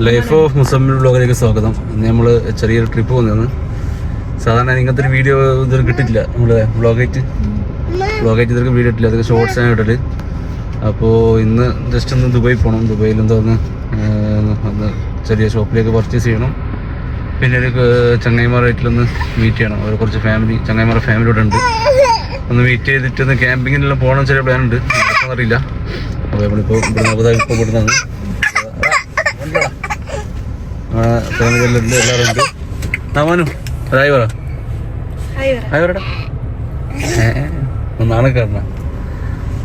Life of Muzammil ബ്ലോഗിലേക്ക് സ്വാഗതം. ഇന്ന് നമ്മൾ ചെറിയൊരു ട്രിപ്പ് വന്നതാണ് സാധാരണ ഇങ്ങനത്തെ ഒരു വീഡിയോ ഇതൊരു കിട്ടില്ല നമ്മുടെ ബ്ലോഗേറ്റ് ബ്ലോഗേറ്റ് ഇതൊക്കെ വീഡിയോ ഇട്ടില്ല. അതൊക്കെ ഷോർട്സ് ആണ് ഇടൽ. അപ്പോൾ ഇന്ന് ജസ്റ്റ് ഒന്ന് ദുബായി പോകണം ദുബായിൽ എന്താ ഒന്ന് ചെറിയ ഷോപ്പിലേക്ക് പർച്ചേസ് ചെയ്യണം. പിന്നെ ഒരു ചങ്ങായിമാരായിട്ടൊന്ന് മീറ്റ് ചെയ്യണം. അവർ കുറച്ച് ഫാമിലി ചങ്ങായിമാരുടെ ഫാമിലി ഇവിടെ ഉണ്ട്. ഒന്ന് മീറ്റ് ചെയ്തിട്ട് ഒന്ന് ക്യാമ്പിങ്ങിനെല്ലാം പോകണം ചെറിയ പ്ലാൻ ഉണ്ട്. അറിയില്ല. അപ്പോൾ നമ്മളിപ്പോൾ ഇവിടുന്ന് അബുദാബി ഇപ്പോൾ ഇവിടുന്നാണ് ഫാമിലിയിലുണ്ട് എല്ലാവരും ഉണ്ട് നാമാനു അതായി പറ. ആയി പറടാ ഒന്നാണ് കാരണം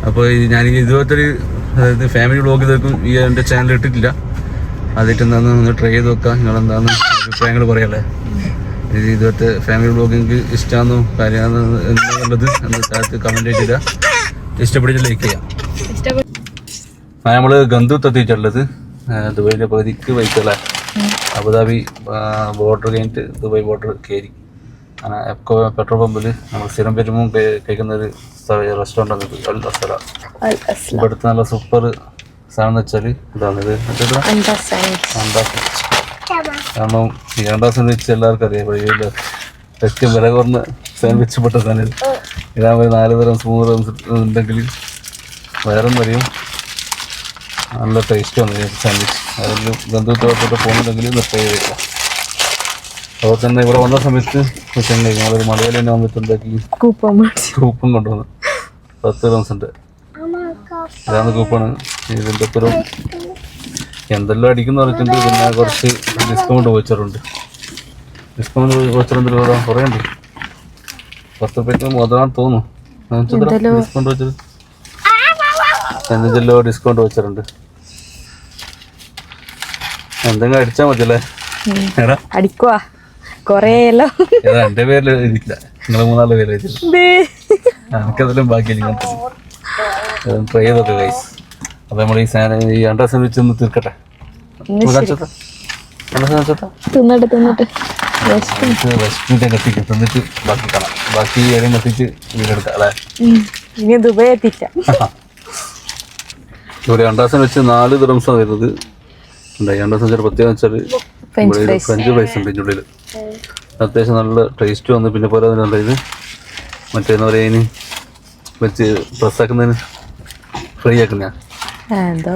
അപ്പോൾ ഞാൻ ഇതുപോലത്തെ ഒരു അതായത് ഫാമിലി വ്ളോഗ് ഇതൊക്കെ ഈ എന്റെ ചാനൽ ഇട്ടിട്ടില്ല. അതിട്ട് എന്താണെന്ന് ഒന്ന് ട്രൈ ചെയ്ത് നോക്കാം. നിങ്ങൾ എന്താണെന്ന് അഭിപ്രായങ്ങൾ പറയല്ലേ? ഇത് ഇതുപോലത്തെ ഫാമിലി ബ്ലോഗ് നിങ്ങൾക്ക് ഇഷ്ടമാണെന്നോ കാര്യമാണെന്നോ എന്നുള്ളത് എന്ന് താഴത്ത് കമന്റ് ചെയ്തില്ല ഇഷ്ടപ്പെട്ടിട്ട് ലൈക്ക് ചെയ്യാം. നമ്മൾ നമ്മൾ ഗന്ധൂത്ത് എത്തിയിട്ടുള്ളത് ദുബൈയിലെ പകുതിക്ക് ബൈക്കല്ലേ അബുദാബി ബോർഡർ കഴിഞ്ഞിട്ട് ദുബായ് ബോർഡർ കയറി. അങ്ങനെ എപ്കോ പെട്രോൾ പമ്പിൽ നമ്മൾ സ്ഥിരം വരുമ്പോൾ കഴിക്കുന്ന ഒരു റെസ്റ്റോറന്റ് ആണ് ഇത്. അൽ അസല ഇവിടുത്തെ നല്ല സൂപ്പർ സാധനം എന്ന് വെച്ചാൽ ഇതാണ് ഇത്. കാരണം ഈ അണ്ടാസ് സാൻഡ്വിച്ച് എല്ലാവർക്കും അറിയാം. വഴിയില്ല ഏറ്റവും വില കുറഞ്ഞ സാൻഡ്വിച്ച് പെട്ട സാധനം ഇത്. ഇതാകുമ്പോൾ ഒരു നാല് തരം സ്മൂത്ത് ഉണ്ടെങ്കിൽ വേറെ അറിയും. നല്ല ടേസ്റ്റാണ് സാൻഡ്വിച്ച്. അതെല്ലാം ബന്ധുത്തോട്ടോട്ട് പോകുന്നുണ്ടെങ്കിൽ നിർത്തി വയ്ക്കാം അതുപോലെ തന്നെ ഇവിടെ വന്ന സമയത്ത് വെച്ചാൽ ഞങ്ങളൊരു മലയാളി തന്നെ വന്നിട്ടുണ്ടാക്കി കൂപ്പൺ കൊണ്ടുവന്നു. പത്ത് റംസിന്റെ ഇതാണ് കൂപ്പാണ് ഇതിന്റെ അപ്പുറം എന്തെല്ലാം അടിക്കുന്ന പറഞ്ഞിട്ടുണ്ട്. പിന്നെ കുറച്ച് ഡിസ്കൗണ്ട് വോച്ചറുണ്ട് ഡിസ്കൗണ്ട് വോച്ചർ എന്തെങ്കിലും കുറേ ഉണ്ട് പത്ത് റുപ്യക്ക് മുതലാണ് തോന്നുന്നു. ഡിസ്കൗണ്ട് വെച്ചത് എന്തെല്ലോ? ഡിസ്കൗണ്ട് വെച്ചിട്ടുണ്ട് എന്തെങ്കിലും അടിച്ചാ മതിയല്ലേ? അടിക്കുവാ. കൊറേയല്ലോ. എന്റെ പേരിൽ ഇരിക്കില്ല നിങ്ങൾ മൂന്നാൽ പേര് എഴുതിയില്ല എനിക്കതെല്ലാം ബാക്കിയില്ല ട്രൈ ഗൈസ് അപ്പോൾ നമ്മൾ ഈ സാധനം ഈ അണ്ട വെച്ച് ഒന്ന് തീർക്കട്ടെ. തിന്നിട്ട് തിന്നിട്ട്. കത്തിക്ക്. തിന്നിട്ട് ബാക്കി കാണാം. ബാക്കി ഏതെങ്കിലും കത്തിച്ച് വീടെടുക്കാം അല്ലേ? ഉം. ഇനി ദുബായ് ഇവിടെ അണ്ടാസം വെച്ച് നാല് ദിവസം വരുന്നത് ഉണ്ടായി അണ്ടാസം വെച്ചാൽ പ്രത്യേകം വെച്ചാൽ ഫ്രഞ്ച് ഫ്രൈസ് ഉണ്ട് ഇതിന്റെ ഉള്ളിൽ. അത്യാവശ്യം നല്ല ടേസ്റ്റ് വന്ന്. പിന്നെ പോലെ തന്നെ ഇത് മറ്റേന്ന് പറയുന്നതിന് വെച്ച് പ്രസ്സാക്കുന്നതിന് ഫ്രൈ ആക്കുന്ന. എന്തോ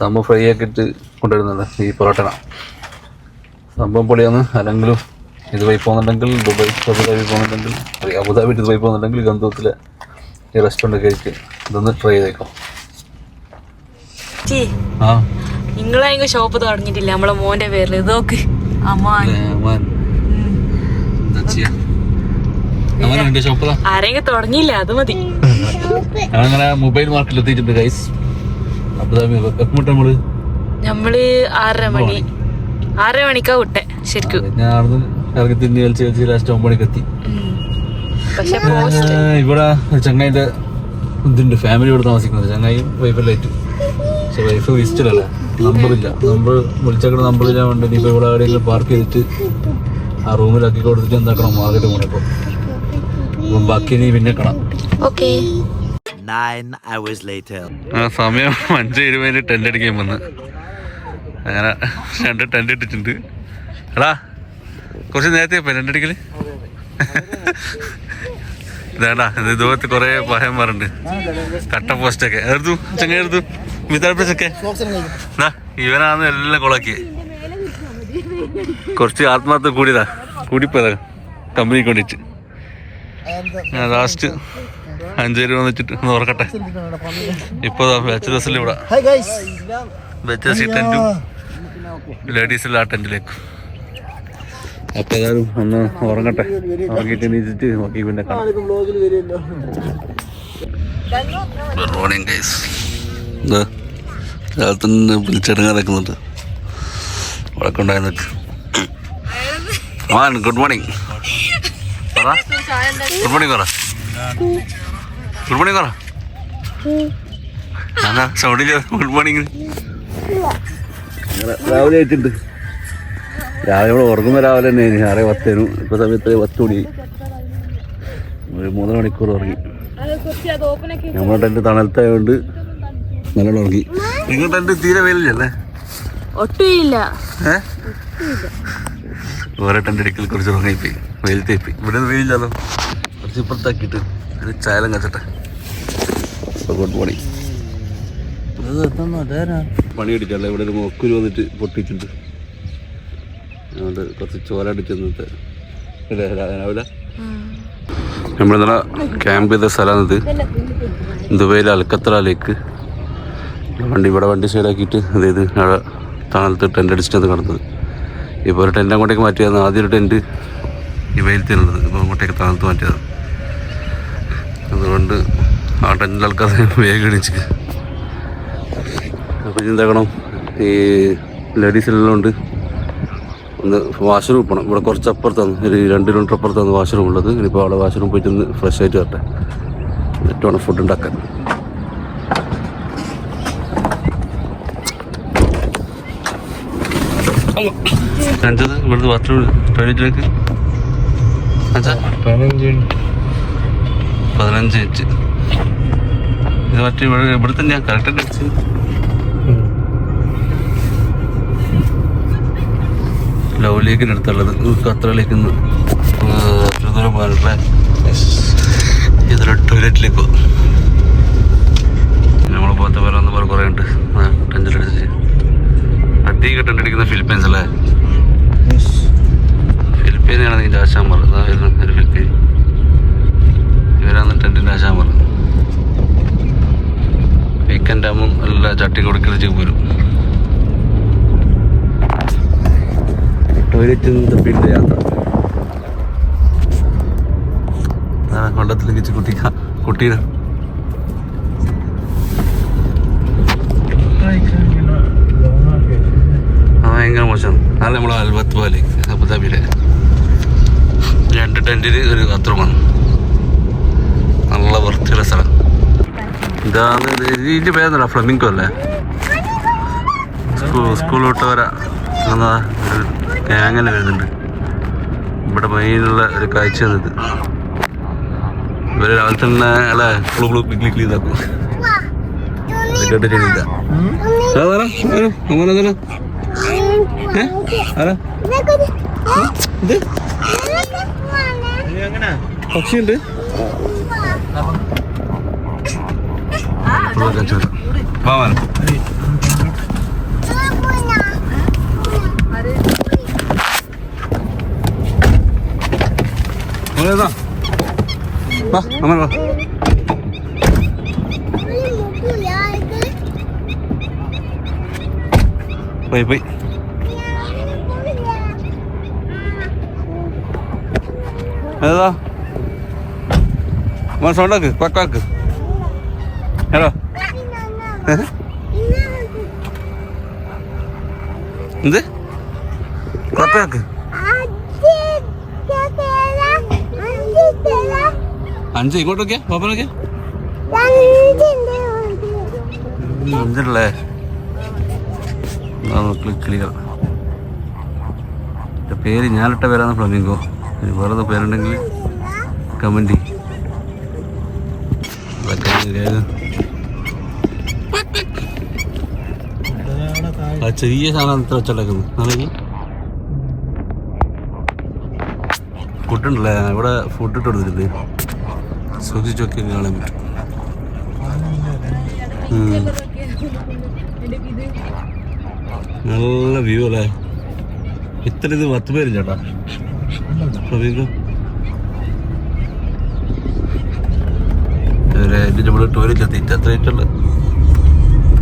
സംഭവം ഫ്രൈ ആക്കിയിട്ട് കൊണ്ടുവരുന്നുണ്ട് ഈ പൊറോട്ടന സംഭവം പൊളിയാണ്. അല്ലെങ്കിലും ഇത് പോയി പോകുന്നുണ്ടെങ്കിൽ ദുബായ് അബുദാബി പോകുന്നുണ്ടെങ്കിൽ അബുദാബി ഇത് ദുബായ് പോകുന്നുണ്ടെങ്കിൽ ഗന്ധത്തിലെ ഈ റെസ്റ്റോറന്റ് കഴിച്ച് ഇതൊന്ന് ട്രൈ ചെയ്തേക്കാം. ആ. നിങ്ങളെ ഷോപ്പ് തുടങ്ങിയിട്ടില്ല. നമ്മളെ മോന്റെ പേരിൽ ഇത് നോക്ക്. ആരെങ്കിലും തുടങ്ങിയില്ല. അത് മതി. മൊബൈൽ മാർക്കറ്റിൽ എത്തിയിട്ടുണ്ട് ഗൈസ് നമ്മൾ ആറര മണി. ആറര മണിക്കാ വിട്ടെ ശരിക്കും. ഇറങ്ങി കളിച്ച് കളിച്ച് ലാസ്റ്റ് ഒമ്പണിക്ക് എത്തി. ഇവിടെ ചങ്ങായിന്റെ ഇതുണ്ട് ഫാമിലി ഇവിടെ താമസിക്കുന്നത്. ചങ്ങായും വൈഫല്ലേ പക്ഷെ വൈഫ് വിസിറ്റല്ലേ നമ്പറില്ല നമ്പർ വിളിച്ചേക്കുന്ന നമ്പറില്ല വേണ്ട ഇനിയിപ്പോൾ ഇവിടെ എവിടെയെങ്കിലും പാർക്ക് ചെയ്തിട്ട് ആ റൂമിലാക്കി കൊടുത്തിട്ട് എന്താക്കണം മാർക്കറ്റ് അപ്പം ബാക്കി നീ പിന്നെ കാണാം. ഓക്കെ സമയം അഞ്ച് ഇരുപതിന് ടെന്റ് അടിക്കാൻ വന്ന്. അങ്ങനെ രണ്ട് ടെന്റ് ഇട്ടിട്ടുണ്ട്. എടാ കുറച്ച് നേരത്തെ ടെന്റ് ടെന്റ് അടിക്കൽ. ഇതാടാ ഇത് ഇതുപോലത്തെ ഭയം പഹയന്മാരുണ്ട് കട്ട പോസ്റ്റൊക്കെ. എടുത്തു ചങ്ങ എടുത്തു വിതാഴ്ചൊക്കെ ഇവനാന്ന് എല്ലാം കൊളാക്കി. കുറച്ച് ആത്മാർത്ഥ കൂടിയതാ. കൂടിപ്പോയതാ. കമ്പനിക്ക് ഞാൻ ലാസ്റ്റ് അഞ്ചേരി വന്നിട്ട് ഒന്ന് ഓർക്കട്ടെ ഇപ്പൊ ബാച്ചലേഴ്സിൽ ഇവിടെ. ബാച്ചലേഴ്സ് ടെന്റും ലേഡീസിൽ ആ ടെന്റിലേക്ക് അപ്പൊ ഏതായാലും ഒന്ന് ഉറങ്ങട്ടെ. ഉറങ്ങിയിട്ട് എണീച്ചിട്ട് നോക്കി പിന്നെ ഗുഡ് മോർണിംഗ് ഗൈസ് രാവിലെ തന്നെ വിളിച്ചിറങ്ങാൻ നിൽക്കുന്നുണ്ട് നിൽക്ക് മാൻ ഗുഡ് മോർണിംഗ് പറ. ഗുഡ് മോർണിംഗ് പറ. ഗുഡ് മോർണിംഗ് പറ. അതാ സൗണ്ടില്ല. ഗുഡ് മോർണിംഗ് രാവിലെ ആയിട്ടുണ്ട് രാവിലെ ഇവിടെ ഉറങ്ങുന്ന രാവിലെ തന്നെ ആറേ പത്തേനു ഇപ്പൊ സമയത്ത് പത്ത് മണി. ഒരു മൂന്നര മണിക്കൂർ ഉറങ്ങി. നമ്മുടെ ടെന്റ് തണലത്തായതുകൊണ്ട് നല്ലോണം ഉറങ്ങി. നിങ്ങൾ ടെന്റ് തീരെ വെയിലല്ലേ ഒട്ടുമില്ല. വേറെ ടെന്റെ അടിക്കൽ കുറച്ച് ഉറങ്ങിപ്പോയി. വെയിൽ തേപ്പി ഇവിടെ വെയിലില്ലല്ലോ കുറച്ച് ഇപ്പുറത്താക്കിയിട്ട് ഒരു ചായലം കച്ചട്ടെ. ഗുഡ് മോർണിംഗ് പണി അടിച്ചല്ലേ ഇവിടെ ഒരു മൊക്കുരു വന്നിട്ട് പൊട്ടിച്ചിട്ട് അതുകൊണ്ട് കുറച്ച് ചോര അടിച്ച് നിന്നിട്ട് രാവിലെ. നമ്മളിന്നലെ ക്യാമ്പ് ചെയ്ത സ്ഥലമാണിത്. ദുബൈയിലെ അൽക്കത്ര ലേക്ക്. വണ്ടി ഇവിടെ വണ്ടി സൈഡാക്കിയിട്ട് അതായത് അവിടെ തണലത്ത് ടെന്റ് അടിച്ചിട്ട് കിടന്നത് ഇപ്പോൾ ഒരു ടെന്റ് അങ്ങോട്ടേക്ക് മാറ്റിയതാണ്. ആദ്യം ഒരു ടെന്റ് ഈ വെയിലത്തിനുള്ളത് ഇപ്പോൾ അങ്ങോട്ടേക്ക് തണലത്ത് മാറ്റിയത് അതുകൊണ്ട് ആ ടെന്റിൽ ആൾക്കാർ വേഗം ഇടിച്ച് അപ്പോൾ എന്താക്കണം ഈ ലേഡീസിലെല്ലാം ഉണ്ട്. ഒന്ന് വാഷ്റൂം പോകണം ഇവിടെ കുറച്ച് അപ്പുറത്താണ് ഒരു രണ്ട് കിലോമീറ്റർ അപ്പുറത്താണ് വാഷ്റൂം ഉള്ളത്. ഇനിയിപ്പോൾ അവിടെ വാഷ്റൂം പോയിട്ട് ഒന്ന് ഫ്രഷ് ആയിട്ട് വരട്ടെ. എന്നിട്ട് വേണം ഫുഡ് ഉണ്ടാക്കാൻ. അഞ്ചത് ഇവിടുന്ന് ബാത്റൂം ടോയ്ലറ്റിലേക്ക് പതിനഞ്ച് ഇഞ്ച് ഇത് മറ്റേ ഇവിടെ ഇവിടെ തന്നെയാണ് കറക്റ്റ് അടിച്ച് ലവ് അടുത്തുള്ളത്. ഖത്തറിലേക്ക് ഇതൊരു ടോയ്ലറ്റിലേക്ക് പോകും നമ്മൾ പോകാത്ത പേരെ ഒന്ന് കുറേ ഉണ്ട് ടെൻഷനടിച്ച് അധികം ടെൻഡടിക്കുന്ന ഫിലിപ്പീൻസ് അല്ലേ? ഫിലിപ്പീനാണ് ഇതിന്റെ ആശാൻ പറഞ്ഞത് ഒരു ഫിലിപ്പീൻ ഇവരാണ് ടെന്റിന്റെ ആശാൻ പറഞ്ഞത് വീക്കെൻഡ് ആകുമ്പം എല്ലാ ചട്ടി കൊടുക്കൽ ചെയ്ത് പോരും നിന്ന് തപ്പിയിട്ട് യാത്ര. കൊണ്ടത്തിലേക്ക് കുട്ടി കുട്ടിക്ക കുട്ടിയുടെ. ആ ഭയങ്കര മോശമാണ് അത് നമ്മളെ അൽബത്ത് പോലെ. അബുദാബിയിലെ. രണ്ട് ടെന്റിന് ഒരു ബാത്റൂമാണ്. നല്ല വൃത്തിയുള്ള സ്ഥലം. ഇതാണ് ഇത്. ഇതിന്റെ പേരെന്താ ഫ്ലമിങ്കോ അല്ലേ? സ്കൂൾ സ്കൂൾ വിട്ടവരാ എന്നാ ഗ്യാങ്ങനെ വരുന്നുണ്ട്. ഇവിടെ മെയിനുള്ള ഒരു കാഴ്ചയാണ് ഇത്. ഇവർ രാവിലെ തന്നെ അളെ കുളു കുളു ക്ലിക്ക് ചെയ്താക്കും പക്ഷിയുണ്ട്. മോളേതാ വാ അമ്മ വാ. പോയി പോയി. ഏതാ? അമ്മ സൗണ്ടാക്ക് ക്വക്കാക്ക് എടാ. എന്ത്? ക്വക്കാക്ക് അഞ്ച് ഇങ്ങോട്ട് പാപ്പനൊക്കെ. അഞ്ചല്ലേ കിളികൾ. പേര് ഞാനിട്ട പേരാണ് ഇനി വേറെ പേരുണ്ടെങ്കിൽ കമന്റ് ആ ചെറിയ സാധനം ഇത്ര വെച്ചുണ്ടാക്കുന്നത് ഫുഡുണ്ടല്ലേ? ഇവിടെ ഫുഡ് ഇട്ട് കൊടുത്തിട്ടുണ്ട്. സൂക്ഷിച്ചൊക്കെ കാണാൻ പറ്റും. നല്ല വ്യൂ അല്ലേ? ഇത്ര ഇത് പത്ത് പേര് ചേട്ടാ. നമ്മൾ ടോയ്ലറ്റ് എത്തിയിട്ട് എത്ര ആയിട്ടുള്ള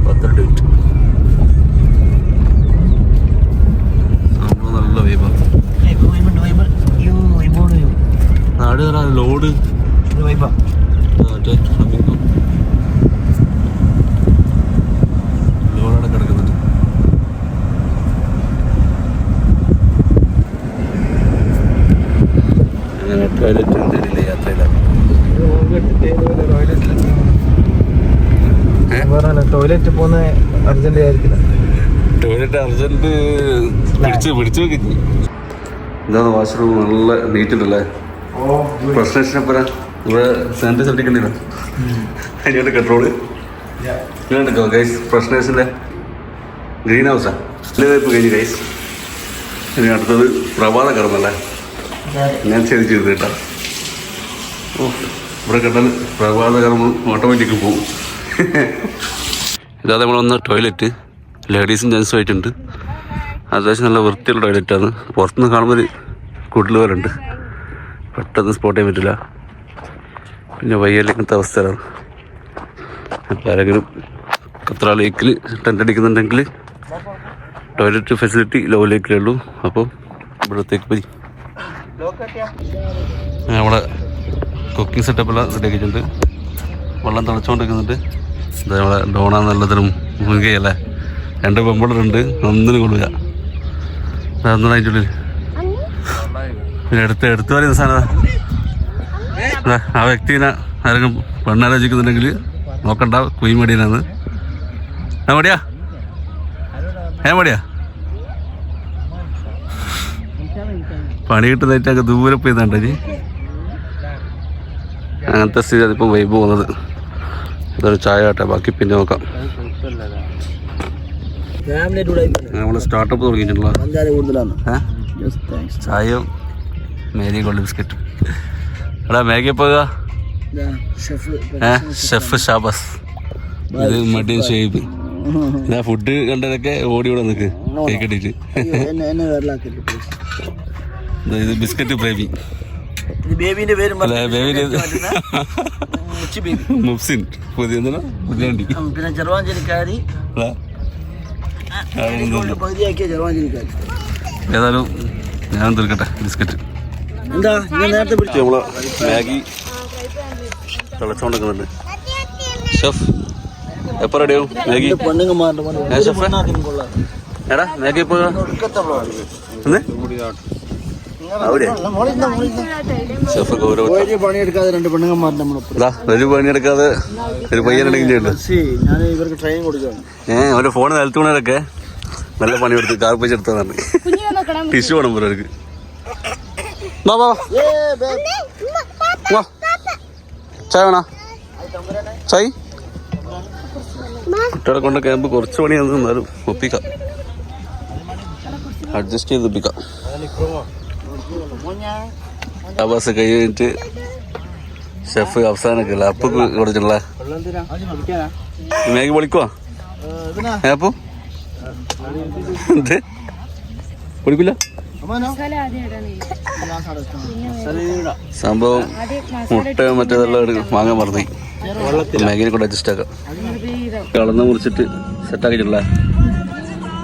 പന്ത്രണ്ട് മിനിറ്റ് നല്ല വൈബാ നാട് കയറാൻ ലോഡ് മറ്റേ ഫ്ലമിംഗോ ലോഡവിടെ കിടക്കുന്നുണ്ട് അങ്ങനെ ടോയ്ലറ്റ് എന്തെങ്കിലും യാത്രയിലാണ് ടോയ്ലറ്റ് പോകുന്ന അർജന്റ് ആയിരിക്കില്ല. ടോയ്ലറ്റ് അർജന്റ് പിടിച്ച് പിടിച്ചു വെക്കി. ഇതാണ് വാഷ്റൂം നല്ല നീറ്റിലല്ലേ പ്രശ്നം പോലെ ഇവിടെ സാനിറ്റൈസ് അടിക്കണ്ടില്ല അതിന്റെ കൺട്രോൾ ഇങ്ങനെ ഗൈസ് പ്രശ്നേഴ്സിന്റെ ഗ്രീൻ ഹൗസാ കഴിഞ്ഞ് കൈസ് ഇനി അടുത്തത് പ്രഭാത കർമ്മല്ലേ ഞാൻ ചെയ്ത് ചെയ്ത് കേട്ടോ. ഓ ഇവിടെ കണ്ടാൽ പ്രഭാത കർമ്മം ഓട്ടോമാറ്റിക്ക് പോകും ഇതാ നമ്മളൊന്ന് ടോയ്ലറ്റ് ലേഡീസും ജെൻസും ആയിട്ടുണ്ട്. അത്യാവശ്യം നല്ല വൃത്തിയുള്ള ടോയ്ലറ്റാണ് പുറത്തുനിന്ന് കാണുമ്പോൾ ഒരു കുടിൽ പോലെ പെട്ടെന്ന് സ്പോട്ട് ചെയ്യാൻ പറ്റില്ല. പിന്നെ വയ്യല്ലിക്കുന്ന അവസ്ഥയാണ് അപ്പോൾ ആരെങ്കിലും കത്ര ലേക്കിൽ ടെന്റ് അടിക്കുന്നുണ്ടെങ്കിൽ ടോയ്ലറ്റ് ഫെസിലിറ്റി ലോ ലേക്കിലേ ഉള്ളൂ. അപ്പോൾ ഇവിടത്തേക്ക് പോയി. നമ്മളെ കുക്കിംഗ് സെറ്റപ്പെല്ലാം റെഡി ആക്കിയിട്ടുണ്ട്. വെള്ളം തിളച്ചുകൊണ്ടിരിക്കുന്നുണ്ട്. ഇത് നമ്മളെ ഡോണ നല്ലതിനും മുൻകൈയല്ലേ രണ്ട് പെമ്പിളറുണ്ട് ഒന്നിനും കൊള്ളുക അതൊന്നും അതിന്റെ ഉള്ളിൽ പിന്നെ എടുത്ത് എടുത്തു പറയുന്ന സാധനം ആ വ്യക്തിനെ ആരെങ്കിലും പെണ്ണാലോചിക്കുന്നുണ്ടെങ്കിൽ നോക്കണ്ട. കുയി മടിയനാണ്. ഏ മടിയാ? ഏ മടിയാ? പണി കിട്ടുന്നതായിട്ടൊക്കെ ദൂരെ പോയി ഇനി. അങ്ങനത്തെ സ്ഥിതി അതിപ്പോൾ വൈബ് പോകുന്നത്. ഇതൊരു ചായ ആട്ടെ ബാക്കി പിന്നെ നോക്കാം. നമ്മൾ സ്റ്റാർട്ടപ്പ് തുടങ്ങിയിട്ടുള്ള ചായയും മേരി ഗോൾഡ് ബിസ്ക്കറ്റും. എടാ മേഘ പോക. ഷെഫ് ഷാബസ് ഇത് മടിയൻ ഷേപ്പ് ഇതാ ഫുഡ് കണ്ടതൊക്കെ ഓടി ഇവിടെ നിൽക്ക് കേക്ക് ഇട്ടിട്ട്. എന്നെ എന്നെ വേറിലാക്കില്ല ഇത് ബിസ്ക്കറ്റ് പ്രേമി. ബേബിന്റെ പേരും മുഫ്സിൻ. പുതിയ പിന്നെ ചെറുവാഞ്ചേരിക്കാരി ഏതായാലും ഞാൻ തീർക്കട്ടെ ബിസ്ക്കറ്റ്. എന്താ ഞാൻ നേരത്തെ പിടിച്ചു? നമ്മളെ മാഗി തിളച്ചോണ്ടിരിക്കുന്നുണ്ട്. ഷെഫ് എപ്പോ റെഡിയാവും മാഗി? ഷെഫ്? എടാ മാഗി അവിടെ. മോളിരുന്നോ. ഷെഫ് ഗൗരവ പണിയെടുക്കാതെ രണ്ട് ഒരു പണിയെടുക്കാതെ ഒരു പയ്യനുണ്ടെങ്കിൽ ഞാൻ ഇവർക്ക് ട്രെയിൻ കൊടുക്കുകയാണ്. ഏ അവന്റെ ഫോൺ നല്ല പണി കാർപ്പിച്ചെടുത്തതാണ് ടിഷ്യൂ വേണം ഇവർക്ക് ചായ വേണ? ചായ? കുട്ടികളെ കൊണ്ട് ക്യാമ്പ് കുറച്ച് പണിയാണ് നിന്നാലും ഒപ്പിക്കാം. അഡ്ജസ്റ്റ് ചെയ്ത് ഒപ്പിക്കാം. ആ ബസ് കഴിഞ്ഞിട്ട് ഷെഫ് അവസാനൊക്കെ അല്ല? അപ്പ് കൊടുത്തിട്ടുള്ള മേഘ പൊളിക്കുവാ? ഏ അപ്പു? എന്ത്? പൊളിക്കില്ല സംഭവം മുട്ട മറ്റേതെല്ലാം എടുക്കും. വാങ്ങാൻ മറന്നു മേഘനെ കൂടെ അഡ്ജസ്റ്റ് ആക്കാം. കളന്ന് മുറിച്ചിട്ട് സെറ്റാക്കിയിട്ടുള്ള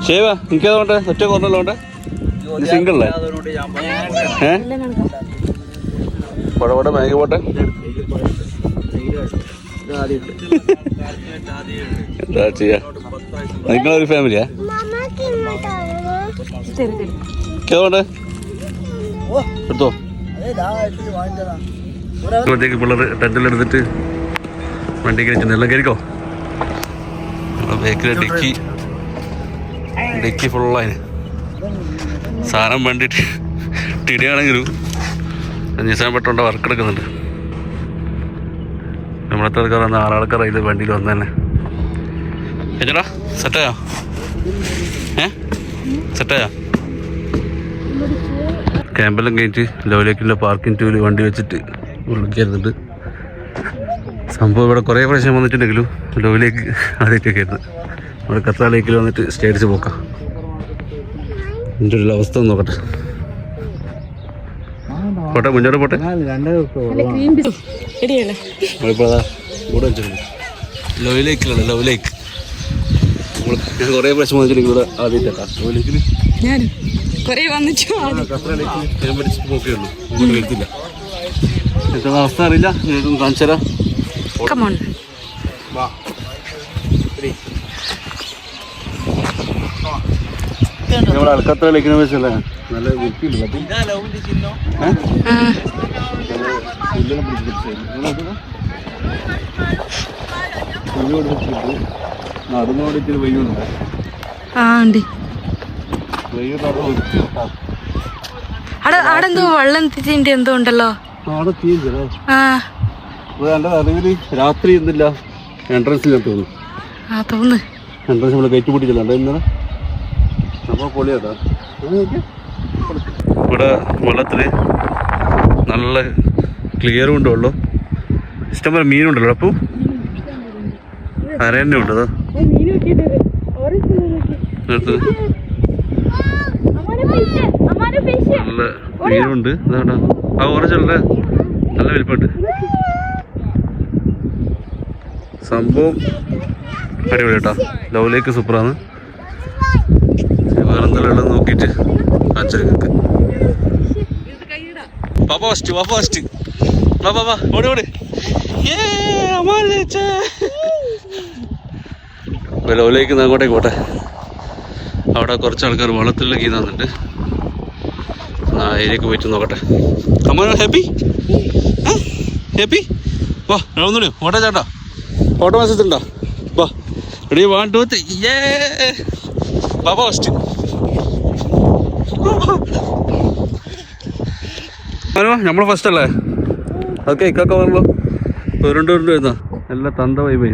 ഷേവാ എനിക്ക് അതുകൊണ്ട് ഒറ്റ കുറഞ്ഞല്ലോ വേണ്ടേ സിംഗിൾ അല്ലേ? ഏ? പടപട മേഖല പോട്ടെ. എന്താ ചെയ്യാ? നിങ്ങളൊരു ഫാമിലിയാ എടുത്തോ. വണ്ടി പിള്ളേർ ടെന്റിലെടുത്തിട്ട് എല്ലാം കയറിക്കോ? ബേക്കിലെ ഡിക്കി. ഡിക്കി ഫുള്ളായി സാധനം വേണ്ടിയിട്ട് ടിടിയാണെങ്കിലും നിസാൻ പെട്ടോണ്ട വർക്ക് എടുക്കുന്നുണ്ട്. നമ്മളത്തെ ആൾക്കാർ വന്ന ആറാൾക്കാർ ഇത് വണ്ടിയിൽ വന്നു തന്നെ ചേട്ടാ സെറ്റായോ ഏ? സെറ്റായോ ക്യാമ്പെല്ലാം കഴിഞ്ഞിട്ട് ലോലേക്കിന്റെ പാർക്കിംഗ് ടൂൽ വണ്ടി വെച്ചിട്ട് ഉള്ളിക്കായിരുന്നുണ്ട് സംഭവം ഇവിടെ കുറേ പ്രശ്നം വന്നിട്ടുണ്ടെങ്കിലും ലോയിലേക്ക് ആദ്യമായിട്ടൊക്കെ ആയിരുന്നു അവിടെ കത്താ ലേക്കിൽ വന്നിട്ട് സ്റ്റേ അടിച്ച് പോക്കാം. എന്റെ ഒരു അവസ്ഥ ഒന്ന് നോക്കട്ടെ. പോട്ടെ മുന്നോട്ട് പോട്ടെ. ലോയിലേക്കിലാണ് നമ്മളിപ്പോൾ അതാ ഇവിടെ വെച്ചിട്ടുണ്ട് ലവ് ലേക്കിലാണ് ലവ് ലേക്ക് നമ്മൾ ഞാൻ കുറേ പ്രാവശ്യം വന്നിട്ടുണ്ടെങ്കിൽ ഇവിടെ ആദ്യമായിട്ടാ ലവ് ലേക്കിൽ ഞാൻ കൊറേ വന്നിച്ചു കത്ര ലേക്കിൽ ഞാൻ പഠിച്ചിട്ട് പോക്കേ ഉള്ളൂ ഇങ്ങോട്ട് വരുത്തില്ല എന്താ അവസ്ഥ അറിയില്ല ഞാൻ കാണിച്ചു തരാം കമോൺ നമ്മുടെ അൽക്കത്ര ലേക്കിനെ വെച്ചല്ലേ നല്ല വൃത്തിയില്ല ആ ഉണ്ട്. വൈകിട്ട് അവിടെ വൃത്തിയിട്ടാ അവിടെ അവിടെ എന്തോ വെള്ളം തിരിന്റെ എന്തോ ഉണ്ടല്ലോ. അവിടെ തീയല്ലോ ആ. അപ്പോൾ എന്റെ അറിവിൽ രാത്രി എന്തില്ല എൻട്രൻസിൽ തോന്നുന്നു. ആ തോന്നുന്നു. എൻട്രൻസ് കയറ്റി പിടിച്ചില്ല ഇന്നലെ സംഭവം പൊളിയാട്ടോ. ഇവിടെ വെള്ളത്തിൽ നല്ല ക്ലിയറും ഉണ്ടല്ലോ ഇഷ്ടംപോലെ മീനുണ്ടല്ലോ. അപ്പോൾ അരന്നെ ഉണ്ട് അതാ? നല്ല മീനുണ്ട് ഇതാണ്ടാ ആ ഓറഞ്ച് അല്ലേ നല്ല വലിപ്പമുണ്ട്. സംഭവം അടിപൊളി കേട്ടോ. ലവ്ലേക്ക് സൂപ്പറാണ്. വേറെ എന്തെല്ലാം നോക്കിയിട്ട് കാണിച്ചെടുക്ക് പാപ്പ ഫസ്റ്റ് പാപ്പ ഫസ്റ്റ് വാ വാ ഓടി ഓടി. ലവിലേക്ക് അങ്ങോട്ടേക്ക് പോട്ടെ. അവിടെ കുറച്ച് ആൾക്കാർ വെള്ളത്തിലേക്ക് ഇതാന്നുണ്ട് ആ ഏരിയക്ക് പോയിട്ട് നോക്കട്ടെ. അമ്മ ഹാപ്പി? ഹാപ്പി? വാ ഒന്നുകൂടി ഓട്ടോ ചേട്ടാ. ഓട്ടോ മത്സരത്തിലുണ്ടോ വാ. റെഡി വൺ ടു ത്രീ ഏ ബാബ ഫസ്റ്റ് നമ്മൾ ഫസ്റ്റ് അല്ലേ? ഓക്കെ ഇക്കൊക്കെ ഒരു ഉരുണ്ട് ഉരുണ്ട് വരുന്ന നല്ല തന്ത വൈബ്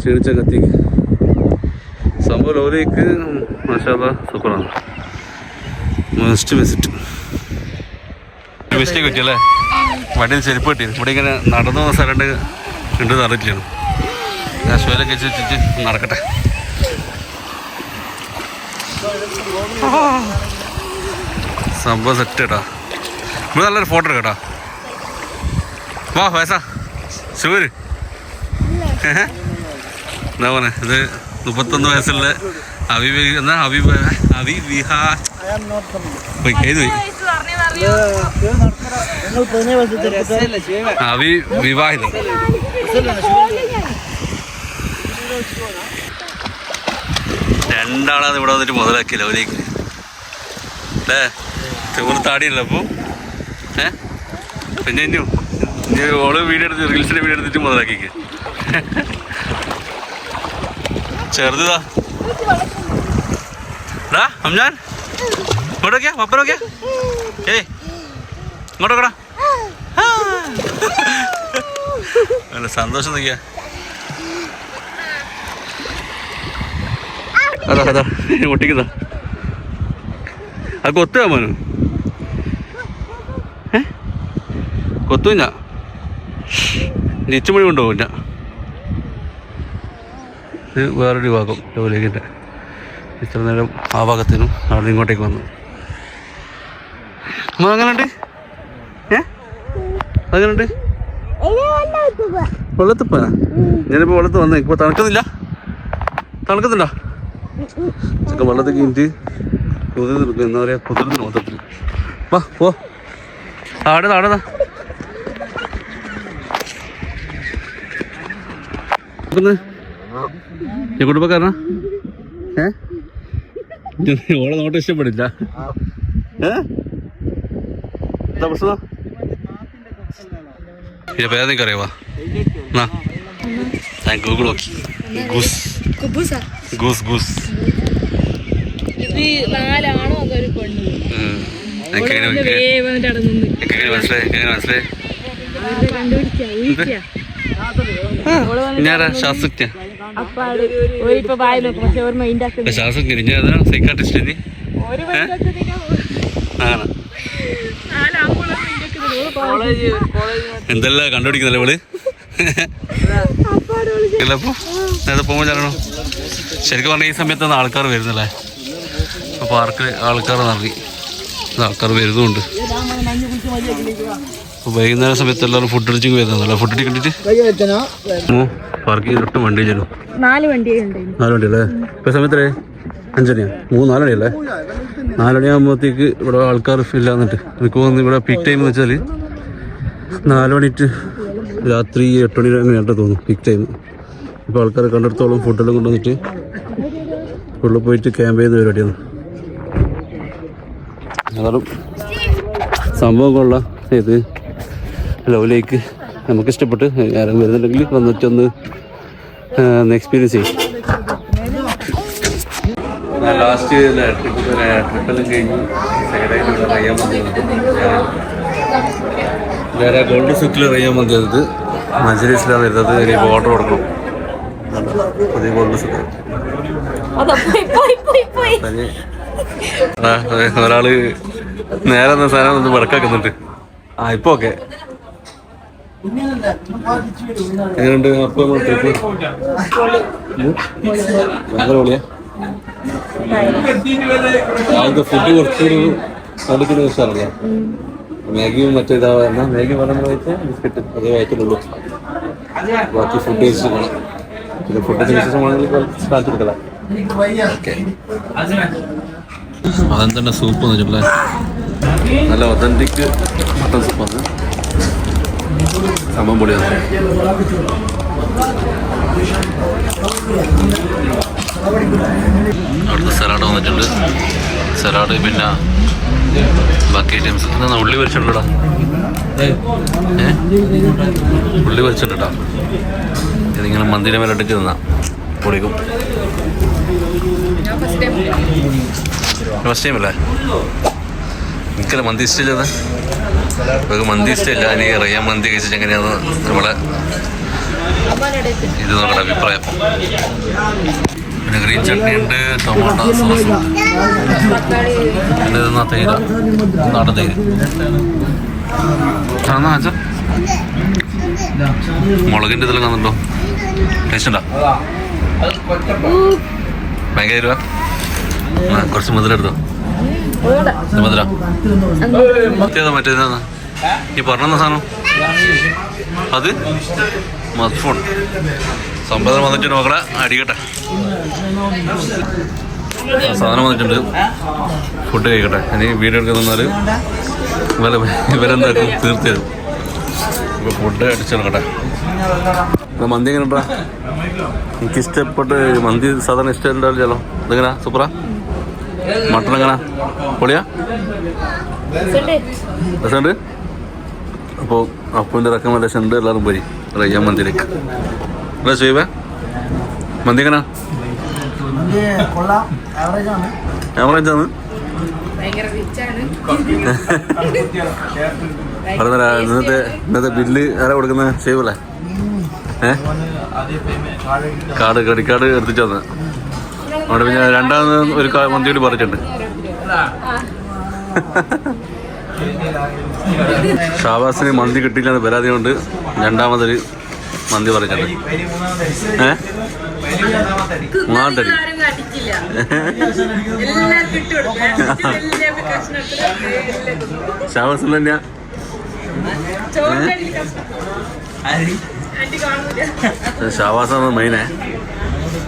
നല്ല ക്ഷീണിച്ച കത്തിക്ക് സംഭവം ലോറിക്ക് മാഷാല്ല സൂപ്പറാണ്. മസ്റ്റ് വിസിറ്റ് വിസിറ്റ് കിട്ടിയല്ലേ വണ്ടിയിൽ ചെരുപ്പ് കിട്ടി ഇവിടെ ഇങ്ങനെ നടന്നു പോകുന്ന സ്ഥലം ഉണ്ട്. ഉണ്ട് അറിയില്ലാണ് ഞാൻ വെച്ച് വെച്ചിട്ട് നടക്കട്ടെ. സംഭവം സെറ്റ് കേട്ടാ ഇവിടെ നല്ലൊരു ഫോട്ടോ എടുക്കട്ടാ വാ വയസ്സാ. ശിവര് എന്താ പറഞ്ഞേ ഇത് മുപ്പത്തൊന്ന് വയസ്സുള്ള അവിവേ എന്നാ അവിവ അവിവിഹാ പോയി വിവാഹിതം രണ്ടാളാണ് ഇവിടെ വന്നിട്ട് മുതലാക്കി ലവലേക്ക് അല്ലേ ചെറുത് താടിയല്ല അപ്പോൾ ഏ? പിന്നെ ഇനിയും ഇനി ഓൾ വീഡിയോ എടുത്ത് റീൽസിന്റെ വീഡിയോ എടുത്തിട്ട് മുതലാക്കിക്ക്. ചെറുതാ. ഡാ അംജാൻ. ഇങ്ങോട്ടൊക്കെയാ പപ്പനൊക്കെയാ ഏയ് ഇങ്ങോട്ടോക്കടാ നല്ല സന്തോഷം നോക്കിയാ. അതാ അതാ ഒട്ടിക്കുന്നതാ അത് കൊത്തുക മോനു. ഏ? കൊത്തു ഞാൻ നിച്ചുമണി കൊണ്ടുപോകും ഞാൻ ഇത് വേറൊരു ഭാഗം ലോലേക്കിന്റെ ഇത്ര നേരം ആ ഭാഗത്തിനും അവിടെ ഇങ്ങോട്ടേക്ക് വന്നു. അമ്മ അങ്ങനെയുണ്ട് ഏ? അങ്ങനെയുണ്ട് വെള്ളത്തിപ്പോ? ഞാനിപ്പോൾ വെള്ളത്ത് വന്നേ. ഇപ്പോൾ തണുക്കുന്നില്ല? തണുക്കുന്നുണ്ടോ? ചക്ക വെള്ളത്തിൽ കിഞ്ചി കുതിർന്ന് എന്താ പറയുക കുതിർന്ന് മൊത്തത്തിൽ. വാ പോ. ആടെ ആടെതാ ഈ കുടുംബക്കാരനാ? ഏ? ഓളെ നോട്ട് ഇഷ്ടപ്പെടില്ല. ഏ? എന്താ പ്രശ്നം? ഇത് പേര് നിങ്ങൾക്ക് അറിയാവാ? ഞാൻ ഗൂഗിൾ നോക്കി. ഗൂസ്. Goose goose. മനസ്സിലായി? ഞാനാ ശാസ്ത്രജ്ഞ. അപ്പാട് ഇപ്പൊ വായി നോക്കും. പക്ഷെ സൈക്കാട്രിസ്റ്റ് ആണ്. എന്തെല്ലാം കണ്ടുപിടിക്കുന്നല്ലേ ഇവൾ? നേരത്തെ പോകുമ്പോൾ ശരിക്കും പറഞ്ഞാൽ ഈ സമയത്താണ് ആൾക്കാർ വരുന്നല്ലേ? അപ്പൊ പാർക്കിൽ ആൾക്കാർ നിറങ്ങി ആൾക്കാർ വരുന്നുണ്ട്. വൈകുന്നേരം സമയത്ത് എല്ലാവരും ഫുഡ് അടിച്ചു വരുന്നതല്ല? ഫുഡ് അടി കണ്ടിട്ട്? വണ്ടി ചെല്ലും നാല് വണ്ടി നാല് മണിയല്ലേ ഇപ്പം സമയത്തേ അഞ്ചരയാ മൂന്ന് നാല് മണിയല്ലേ നാല് മണിയാകുമ്പോഴത്തേക്ക് ഇവിടെ ആൾക്കാർ ഇല്ല എന്നിട്ട്. എനിക്ക് തോന്നുന്നു ഇവിടെ പീക്ക് ടൈം എന്ന് വെച്ചാൽ നാല് മണിട്ട് രാത്രി എട്ട് മണി അങ്ങനെയായിട്ട് തോന്നുന്നു പീക്ക് ടൈം ഇപ്പോൾ ആൾക്കാർ കണ്ടെടുത്തോളം ഫുഡെല്ലാം കൊണ്ടുവന്നിട്ട് ഉള്ളിൽ പോയിട്ട് ക്യാമ്പ് ചെയ്യുന്ന പരിപാടിയാണ്. സംഭവം കൊള്ളാം. ഇത് ലവിലേക്ക് നമുക്ക് ഇഷ്ടപ്പെട്ട് ആരും വരുന്നുണ്ടെങ്കിൽ വന്നിട്ടൊന്ന് എക്സ്പീരിയൻസ് ചെയ്യും. ലാസ്റ്റ് ട്രിപ്പെല്ലാം കഴിഞ്ഞു വേറെ ഗോൾഡ് സുക്കിൽ അറിയാൻ വന്നത് മജരീസിലാണ് വരുന്നത് ഇനി ഓർഡർ കൊടുക്കണം. പുതിയ ഗോൾഡ് പോയി ഒരാൾ നേരെ സാധനം ഒന്ന് വിളക്കാക്കുന്നുണ്ട് ആ ഇപ്പൊ ഓക്കെ എങ്ങനെയുണ്ട്? അപ്പൊ? ഭയങ്കര പൊളിയാ. ഫുഡ് കുറച്ചൊരു കൊടുക്കുന്ന ദിവസമാണല്ലോ. മാഗിയും മറ്റേ ഇതാ എന്നാ? മാഗി പറഞ്ഞ ബിസ്ക്കറ്റ് അതേ വയറ്റിലുള്ളൂ. ബാക്കി ഫുഡ് കഴിച്ചിട്ട് പോകണം പിന്നെ ഫുഡിന് വിശേഷമാണെങ്കിൽ ഓക്കെ. അതെന്താ സൂപ്പ് എന്ന് വെച്ചാൽ നല്ല ഒതന്റിക് മട്ടൻ സൂപ്പാണ് സംഭവം പൊളിയാണ് അവിടുത്തെ സലാഡ് വന്നിട്ടുണ്ട്. സലാഡ് പിന്നെ ബാക്കി ഐറ്റംസ്. എന്നാ ഉള്ളി പൊരിച്ചിട്ടുണ്ടോ ഏ? ഉള്ളി പൊരിച്ചിട്ടുണ്ടോ ഇതിങ്ങനെ മന്ദിരം വരെ ഇട്ടിട്ട് നിന്നാ പൊളിക്കും ഫസ്റ്റ് ടൈം അല്ലേ? എനിക്കല്ല മന്തി ഇഷ്ടമില്ലത് നമുക്ക് മന്തി ഇഷ്ടമില്ല എനിക്ക് അറിയാം മന്തി കഴിച്ചിട്ട് എങ്ങനെയാണ് നമ്മളെ ഇത് നമ്മുടെ അഭിപ്രായം. പിന്നെ ഗ്രീൻ ചട്നി ഉണ്ട് ടൊമാറ്റോ സോസ്. പിന്നെ ഇതെന്നാ തൈര? നാടൻ തൈര്? ആന്നാ അച്ഛാ? മുളകിന്റെ ഇതിലും കാണുന്നുണ്ടോ? ടേസ്റ്റ് ഉണ്ടോ? ഭയങ്കര കുറച്ച് മുതലെടുത്തോ. മുതലാ മറ്റേതാ ഈ പറഞ്ഞ സാധനം? അത്? മത്ഫോൺ സമ്പദം വന്നിട്ട് നോക്കട അടിക്കട്ടെ. സാധനം വന്നിട്ടുണ്ട്. ഫുഡ് കഴിക്കട്ടെ. ഇനി വീഡിയോ എടുക്കുന്നാൽ ഇവരെ ഇവരെന്താക്കും തീർത്തരും ഇപ്പൊ ഫുഡ് അടിച്ചെടുക്കട്ടെ മന്തി എങ്ങനെ എനിക്ക് ഇഷ്ടപ്പെട്ട് മന്തി സാധാരണ ഇഷ്ടം ചിലോ ഇതെങ്ങനെ സൂപ്പറാ? മട്ടൺ എങ്ങനെ? പൊളിയാ? രസമുണ്ട് അപ്പോൾ അപ്പൂന്റെ റെക്കമെൻഡേഷൻ ഉണ്ട് എല്ലാവരും പോയി. റയ്യാൻ മന്തിയിലേക്ക്. അല്ലേ ചെയ്യുവേ മന്തി എങ്ങനെ? കൊള്ളാം. ആവറേജ് ആണ്. പറഞ്ഞ ഇന്നത്തെ ഇന്നത്തെ ബില്ല് ആരാ കൊടുക്കുന്നത് ചെയ്യുമല്ലേ ഏഹ് കാർഡ് ക്രെഡിറ്റ് കാർഡ് എടുത്തിട്ട് വന്നത് അവിടെ പിന്നെ രണ്ടാമത് ഒരു മന്തി കൂടി പറിച്ചിട്ടുണ്ട് ഷാബാസിന് മന്തി കിട്ടിയില്ല എന്ന് പരാതി കൊണ്ട് രണ്ടാമതൊരു മന്തി പറഞ്ഞിട്ടുണ്ട്. ഏ? മൂന്നാമത്തടി. ഷാബാസിന് തന്നെയാ? ഷാബാസാണ് മെയിനേ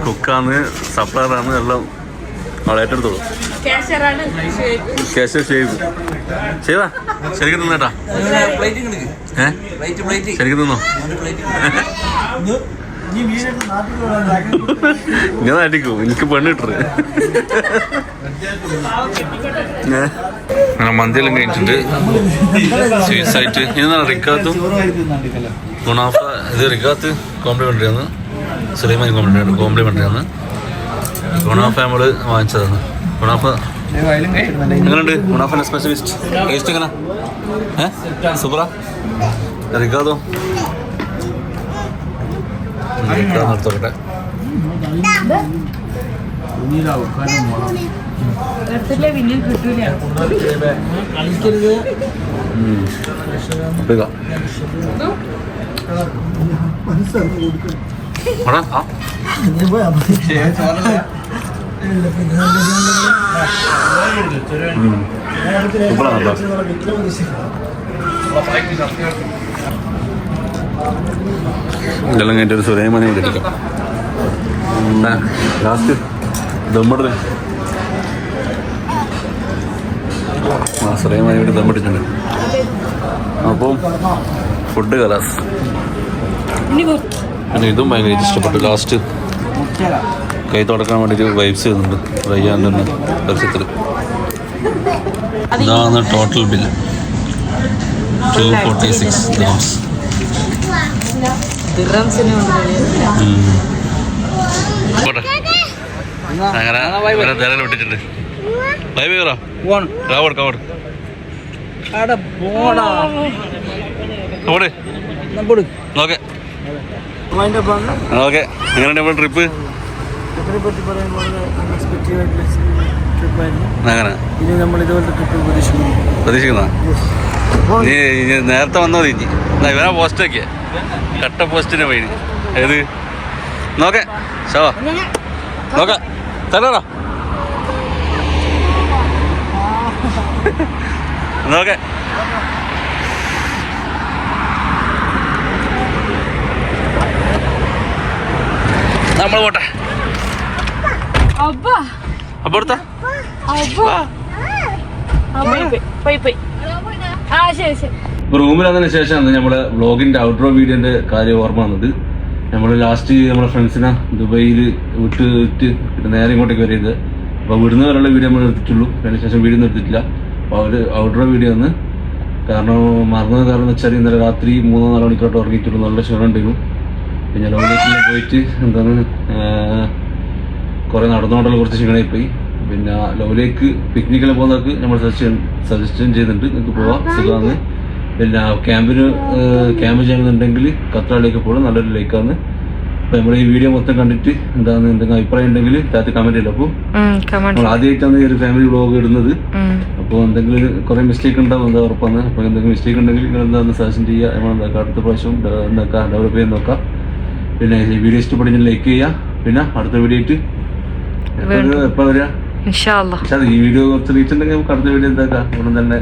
കുക്കാന്ന് സപ്ലയറാണ് എല്ലാം ഏറ്റെടുത്തോളൂ. ശരിക്കും തിന്നേട്ടാ ഏ? ശരിക്കും തിന്നോ? ഞാൻ അടിക്കും. എനിക്ക് പെണ്ണിട്ടത് അങ്ങനെ മന്തിയെല്ലാം കഴിഞ്ഞിട്ടുണ്ട്. സ്വീറ്റ്സ് ആയിട്ട് ഇതാണ് റിക്കാത്തും ഗുണാഫ ഇത് റിക്കാത്ത് കോംപ്ലിമെന്ററി ആണ് സുലൈമാൻ കോംപ്ലിമെന്റ് കോംപ്ലിമെന്ററി ആണ്. ഗുണാഫ നമ്മൾ വാങ്ങിച്ചതാണ്. ഗുണാഫ എങ്ങനെയുണ്ട്? ഗുണാഫിന്റെ സ്പെഷ്യലിസ്റ്റ് ടേസ്റ്റ് എങ്ങനെ? ഏ? സൂപ്പറാ. റിക്കാതോ റിക്കാന്ന് മനസ്സിലാക്കി ഇതെല്ലാം കഴിഞ്ഞിട്ട് ഒരു സുലൈമാനെ എടുക്കാം ലാസ്റ്റ് ദമ്മിടൽ ആ സുലൈമാനെ കൂടി ദമ്മിട്ടിട്ടുണ്ട് അപ്പം ഫുഡ് കലാസ് പിന്നെ ഇതും ഭയങ്കര ഇഷ്ടപ്പെട്ടു. ലാസ്റ്റ് കൈ തുടക്കാൻ വേണ്ടിയിട്ട് വൈബ്സ് ചെയ്യുന്നുണ്ട് റയ്യാൻ തന്നെ പരസ്യത്തിൽ ഇതാണ് total bill two forty six grams അങ്ങനെ ഇവരെ ധരൽ വിട്ടിട്ടുണ്ട് ബൈ. കവട് കവട് പോടാ. നോക്കെ. ഓക്കെ. എങ്ങനെയുണ്ട് ട്രിപ്പ് അങ്ങനെ. ഇനി നമ്മൾ ഇതുപോലത്തെ ട്രിപ്പ് പ്രതീക്ഷിക്കുന്നു. പ്രതീക്ഷിക്കുന്ന നീ നേരത്തെ വന്നോ നീ ഇവരാ ഇവനാ പോസ്റ്റ് ഒക്കെ കട്ട പോസ്റ്റിന് പോയി ഏത്? നോക്കെ. ശവാ നോക്ക. തരാടാ നോക്കെ നമ്മൾ പോട്ടെ അബ്ബാ അപ്പൊ എടുത്താ അബ്ബാ ആ പോയി പോയി പോയി പോയി ആ ശരി പോട്ടെ റൂമിൽ വന്നതിന് ശേഷമാണ് നമ്മളെ വ്ളോഗിന്റെ ഔട്ട്ഡോർ വീഡിയോന്റെ കാര്യം ഓർമ്മ വന്നത്. നമ്മൾ ലാസ്റ്റ് നമ്മളെ ഫ്രണ്ട്സിനെ ദുബൈയിൽ വിട്ട് വിട്ട് പിന്നെ നേരെ ഇങ്ങോട്ടേക്ക് വരെയത് അപ്പോൾ വിടുന്ന വരെയുള്ള വീഡിയോ നമ്മൾ എടുത്തിട്ടുള്ളൂ. അതിന് ശേഷം വീഡിയോ ഒന്നും എടുത്തിട്ടില്ല അപ്പോൾ അവർ ഔട്ട്ഡോർ വീഡിയോ ഒന്ന് കാരണം മറന്നത് കാരണം എന്ന് വെച്ചാൽ ഇന്നലെ രാത്രി മൂന്നോ നാലോ മണിക്കോട്ട് ഉറങ്ങിയിട്ടുള്ളൂ. നല്ല ക്ഷീണം ഉണ്ടായിരുന്നു പിന്നെ ലോകത്തിൽ പോയിട്ട് എന്താണ് കുറേ നടന്നുകൊണ്ടുള്ള കുറച്ച് ക്ഷീണമായി പോയി. പിന്നെ ലോലേക്ക് പിക്നിക്കിൽ പോകുന്നവർക്ക് നമ്മൾ സജഷൻ സജഷൻ ചെയ്തിട്ടുണ്ട്. നിങ്ങൾക്ക് പോവാം സുഖമാണ് പിന്നെ ക്യാമ്പിന് ക്യാമ്പ് ചെയ്യണമെന്നുണ്ടെങ്കിൽ കത്രാളിലേക്ക് പോകണം. നല്ലൊരു ലേക്കാണ് അപ്പൊ നമ്മുടെ ഈ വീഡിയോ മൊത്തം കണ്ടിട്ട് എന്താണ് എന്തെങ്കിലും അഭിപ്രായം ഉണ്ടെങ്കിൽ താത്ത് കമന്റ് ഇല്ല അപ്പോൾ നമ്മൾ ആദ്യമായിട്ടാണ് ഈ ഒരു ഫാമിലി ബ്ലോഗ് ഇടുന്നത്. അപ്പോൾ എന്തെങ്കിലും കുറെ മിസ്റ്റേക്ക് ഉണ്ടാവും എന്താ ഉറപ്പാണ്. അപ്പോൾ എന്തെങ്കിലും മിസ്റ്റേക്ക് ഉണ്ടെങ്കിൽ നിങ്ങൾ എന്താ സജസ്റ്റ് ചെയ്യുക? നമ്മൾ എന്താക്കാം അടുത്ത പ്രാവശ്യം എന്താക്കാം? ഡെവലപ്പ് ചെയ്യാൻ നോക്കാം. പിന്നെ ഈ വീഡിയോ ഇഷ്ടപ്പെടുന്ന ലൈക്ക് ചെയ്യുക. പിന്നെ അടുത്ത വീഡിയോ ആയിട്ട് എപ്പോൾ വരിക? ഈ വീഡിയോ കുറച്ച് റീച്ച് ഉണ്ടെങ്കിൽ നമുക്ക് അടുത്ത വീഡിയോ എന്താക്കാം? ഇവിടെ തന്നെ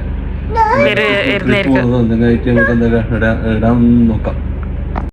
ഇടാൻ നോക്കാം.